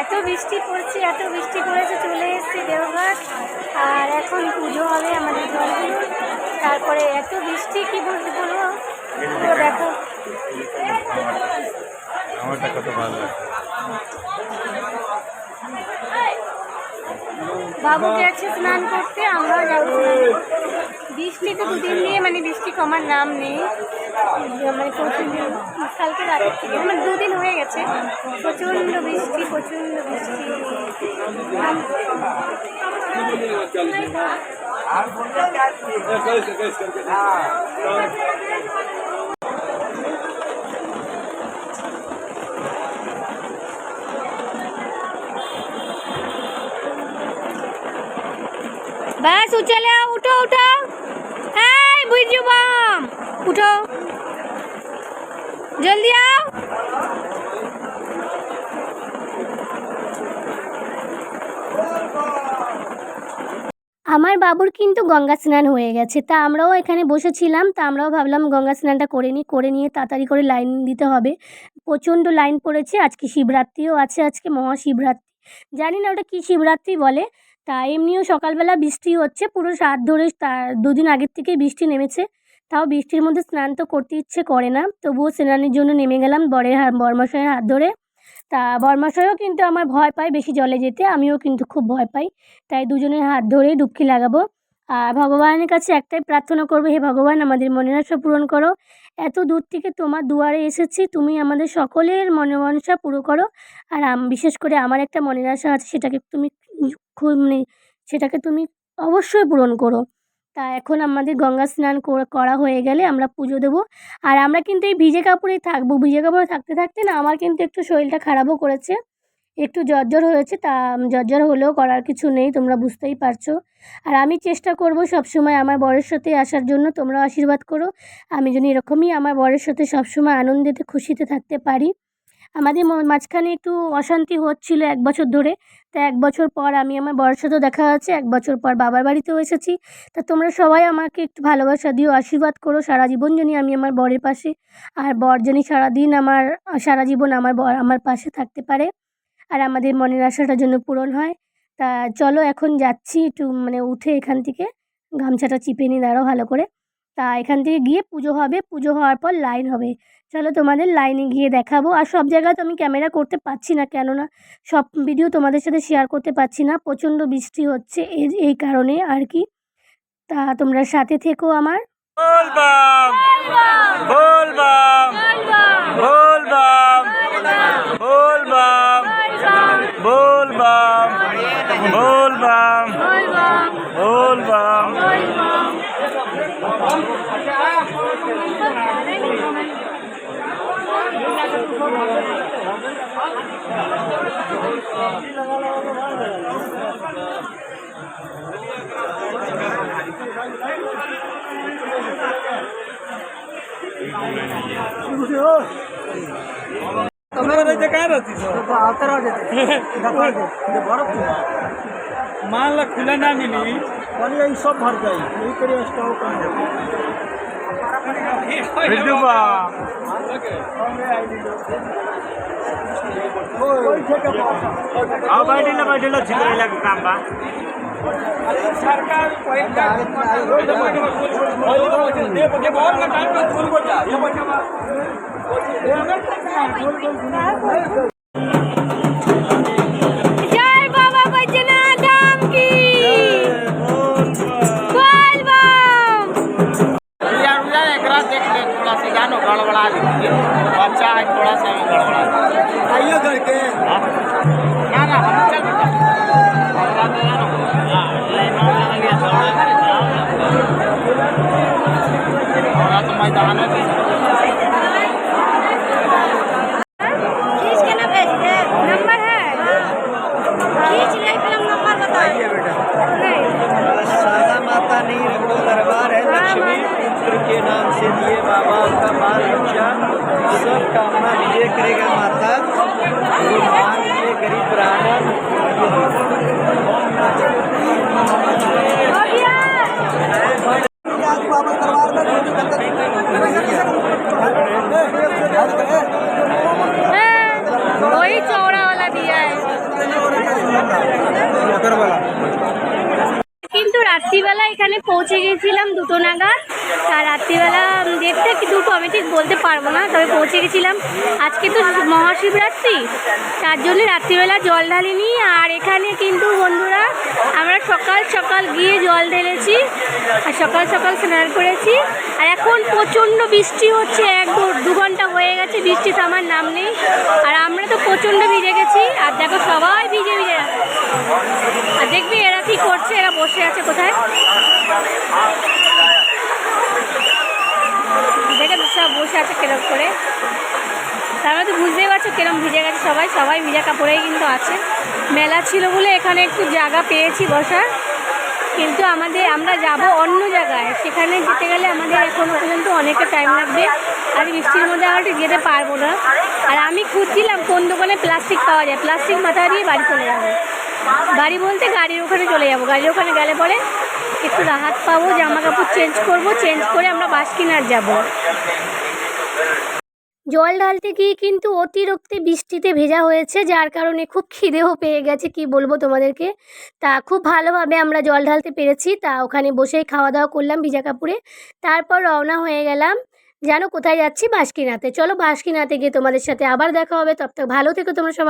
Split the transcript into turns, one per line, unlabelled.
এত বৃষ্টি পড়ছে এত বৃষ্টি পড়েছে চলে এসছে দেওঘর আর এখন পুজো হবে আমাদের জলগুলো তারপরে এত বৃষ্টি কি বলতে বলব? দেখো।
আমারটা কত ভালো
বাবু গেছে স্নান করতে আমরাও যাব বৃষ্টি তো দুদিন দিয়ে মানে বৃষ্টি কমার নাম নেই। মানে প্রচুর কালকে রাতের থেকে মানে দুদিন হয়ে গেছে প্রচণ্ড বৃষ্টি প্রচণ্ড বৃষ্টি আম- बस उचले आओ उठो उठो हाय बुझू बम उठो जल्दी आओ আমার বাবুর কিন্তু গঙ্গা স্নান হয়ে গেছে, তা আমরাও এখানে বসেছিলাম, তা আমরাও ভাবলাম গঙ্গা স্নানটা করে নিই করে নিয়ে তাড়াতাড়ি করে লাইন দিতে হবে। প্রচণ্ড লাইন পড়েছে, আজকে শিবরাত্রিও আছে, আজকে মহাশিবরাত্রি। জানি না ওটা কী শিবরাত্রি বলে, তা এমনিও সকালবেলা বৃষ্টি হচ্ছে, পুরো সাত ধরে দুদিন আগের থেকেই বৃষ্টি নেমেছে। তাও বৃষ্টির মধ্যে স্নান তো করতে ইচ্ছে করে না। তবুও স্নানের জন্য নেমে গেলাম বরের হাত বরমশাইয়ের হাত ধরে। তা বরমশাইও কিন্তু আমার ভয় পায় বেশি জলে যেতে, আমিও কিন্তু খুব ভয় পাই। তাই দুজনের হাত ধরেই ডুবকি লাগাবো। আর ভগবানের কাছে একটাই প্রার্থনা করব, হে ভগবান, আমাদের মনের আশা পূরণ করো। এত দূর থেকে তোমার দুয়ারে এসেছি, তুমি আমাদের সকলের মনের মনসা পুরো করো। আর বিশেষ করে আমার একটা মনের আশা আছে, সেটাকে তুমি খুব মানে সেটাকে তুমি অবশ্যই পূরণ করো। তা এখন আমাদের গঙ্গা স্নান কর- হয়ে গেলে আমরা পুজো দেবো। আর আমরা কিন্তু এই ভিজে কাপড়েই থাকব। ভিজে কাপড়ে থাকতে থাকতে না আমার কিন্তু একটু শরীরটা খারাপও করেছে। একটু জ্বর হয়েছে তা জ্বর হলেও করার কিছু নেই, তোমরা বুঝতেই পারছ। আর আমি চেষ্টা করব সবসময় আমার বরের সাথে আসার জন্য, তোমরাও আশীর্বাদ করো। আমি যেন এরকমই আমার বরের সাথে সবসময় আনন্দেতে, খুশিতে থাকতে পারি। আমাদের মাঝখানে একটু অশান্তি হচ্ছিল এক বছর ধরে। তা এক বছর পর আমি আমার বরের সাথেও দেখা হচ্ছে এক বছর পর বাবার বাড়িতেও এসেছি। তা তোমরা সবাই আমাকে একটু ভালোবাসা দিও, আশীর্বাদ করো। সারা জীবন জানি আমি আমার বরের পাশে, আর বর জানি সারাদিন আমার, সারা জীবন আমার বর আমার পাশে থাকতে পারে। আর আমাদের মনের আশাটা যেন পূরণ হয়। তা চলো এখন যাচ্ছি একটু মানে উঠে এখান থেকে, গামছাটা চিপে নিয়ে দাঁড়াও ভালো করে। তা এখান থেকে গিয়ে পুজো হবে, পুজো হওয়ার পর লাইন হবে। চলো তোমাদের লাইনে গিয়ে দেখাবো। আর সব জায়গায় তো আমি ক্যামেরা করতে পারছি না কেননা সব ভিডিও তোমাদের সাথে শেয়ার করতে পারছি না। প্রচণ্ড বৃষ্টি হচ্ছে এই কারণে আর কি। তা তোমরা সাথে থেকো আমার।
বল বাম বল বাম বল বাম বল বাম বল বাম বল বাম বল বাম
माल खुला ना मिली
पानी यही सब भर जाई यही करे स्टॉक
బయట బయటలో చిల్లర కాంబా
सरकार
सरकार लक्ष्मी पुत्र के नाम से बाबा का बाल बच्चा सब कामना करेगा माता
রাত্রিবেলা এখানে পৌঁছে গেছিলাম দুটো নাগাদ। আর রাত্রিবেলা দেখতে কি দুটো আমি ঠিক বলতে পারব না, তবে পৌঁছে গেছিলাম। আজকে তো মহাশিবরাত্রি, তার জন্য রাত্রিবেলা জল ঢালিনি। আর এখানে কিন্তু বন্ধুরা, আমরা সকাল সকাল গিয়ে জল ঢেলেছি, আর সকাল সকাল স্নান করেছি। আর এখন প্রচণ্ড বৃষ্টি হচ্ছে, এক দু- দু ঘণ্টা হয়ে গেছে বৃষ্টি থামার নাম নেই। আর আমরা তো প্রচণ্ড ভিজে গেছি, আর দেখো সবাই ভিজে ভিজে আছে। আর দেখবি এরা কি করছে? এরা বসে আছে কোথায়? দেখে তো সব বসে আছে কেরম করে। তারপরে তো বুঝতেই পারছ কেরম ভিজে গেছে সবাই। সবাই ভিজা কাপড়েই কিন্তু আছে। মেলা ছিল বলে এখানে একটু জায়গা পেয়েছি বসার। কিন্তু আমাদের, আমরা যাব অন্য জায়গায়। সেখানে যেতে গেলে আমাদের এখনও পর্যন্ত অনেকটা টাইম লাগবে। আর বৃষ্টির মধ্যে ঠিক যেতে পারব না। আর আমি খুঁজছিলাম কোন দোকানে প্লাস্টিক পাওয়া যায়। প্লাস্টিক মাথা দিয়ে বাড়ি চলে যাব। বাড়ি বলতে গাড়ির ওখানে চলে যাব। গাড়ির ওখানে গেলে পরে একটু রাহাত পাবো জামা কাপড় চেঞ্জ করব চেঞ্জ করে আমরা বাস কিনার যাব। জল ঢালতে গিয়ে কিন্তু অতিরিক্ত বৃষ্টিতে ভেজা হয়েছে, যার কারণে খুব খিদেও পেয়ে গেছে, কি বলব তোমাদেরকে? তা খুব ভালোভাবে আমরা জল ঢালতে পেরেছি, তা ওখানে বসেই খাওয়া দাওয়া করলাম ভিজা কাপড়ে, তারপর রওনা হয়ে গেলাম, জানো কোথায় যাচ্ছি? বাঁশকিনাতে চলো বাঁশকিনাতে গিয়ে তোমাদের সাথে আবার দেখা হবে, তব ভালো থেকো তোমরা সবাই।